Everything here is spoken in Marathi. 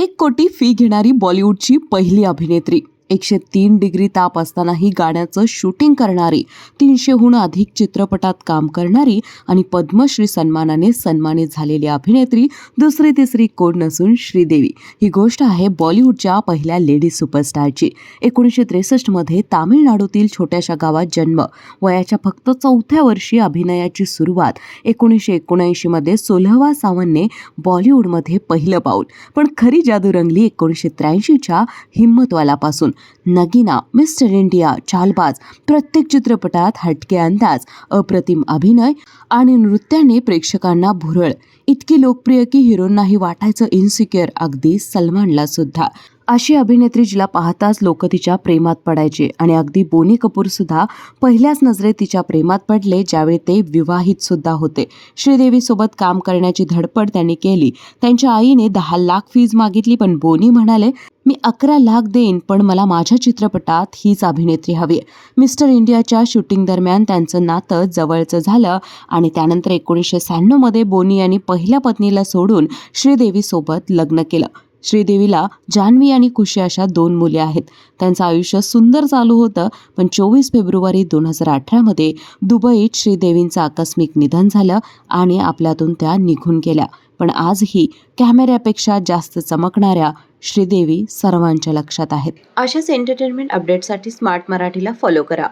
एक कोटी फी घेणारी बॉलिवूडची पहिली अभिनेत्री. एकशे तीन डिग्री ताप असतानाही गाण्याचं शूटिंग करणारी तीनशेहून अधिक चित्रपटात काम करणारी आणि पद्मश्री सन्मानाने सन्मानित झालेली अभिनेत्री दुसरी तिसरी कोण नसून श्रीदेवी. ही गोष्ट आहे बॉलिवूडच्या पहिल्या लेडी सुपरस्टारची. एकोणीसशे त्रेसष्टमध्ये तामिळनाडूतील छोट्याशा गावात जन्म. वयाच्या फक्त चौथ्या वर्षी अभिनयाची सुरुवात एकोणीसशे एकोणऐंशीमध्ये सोलहवा सावंतने बॉलिवूडमध्ये पहिलं पाऊल. पण खरी जादू रंगली एकोणीसशे त्र्याऐंशीच्या हिंमतवालापासून. नगीना मिस्टर इंडिया चालबाज प्रत्येक चित्रपटात हटके अंदाज अप्रतिम अभिनय आणि नृत्याने प्रेक्षकांना भुरळ. इतकी लोकप्रिय की हिरोंनाही वाटायचं इन्सिक्युअर अगदी सलमानला सुद्धा. अशी अभिनेत्री जिला पाहताच लोक तिच्या प्रेमात पडायचे आणि अगदी बोनी कपूर सुद्धा पहिल्याच नजरेत तिच्या प्रेमात पडले ज्यावेळी ते विवाहित सुद्धा होते. श्रीदेवी सोबत काम करण्याची धडपड त्यांनी केली. त्यांच्या आईने दहा लाख फीज मागितली पण बोनी म्हणाले मी अकरा लाख देईन पण मला माझ्या चित्रपटात हीच अभिनेत्री हवी मिस्टर इंडियाच्या शूटिंग दरम्यान त्यांचं नातं जवळचं झालं आणि त्यानंतर एकोणीसशे शहाण्णवमध्ये बोनी यांनी पहिल्या पत्नीला सोडून श्रीदेवीसोबत लग्न केलं. श्रीदेवीला जान्हवी आणि खुशी अशा दोन मुले आहेत. त्यांचं आयुष्य सुंदर चालू होतं पण चोवीस फेब्रुवारी दोन हजार अठरामध्ये दुबईत श्रीदेवींचं आकस्मिक निधन झालं आणि आपल्यातून त्या निघून गेल्या. पण आजही कॅमेऱ्यापेक्षा जास्त चमकणाऱ्या श्रीदेवी सर्वांच्या लक्षात आहेत. अशाच एंटरटेनमेंट अपडेटसाठी स्मार्ट मराठीला फॉलो करा.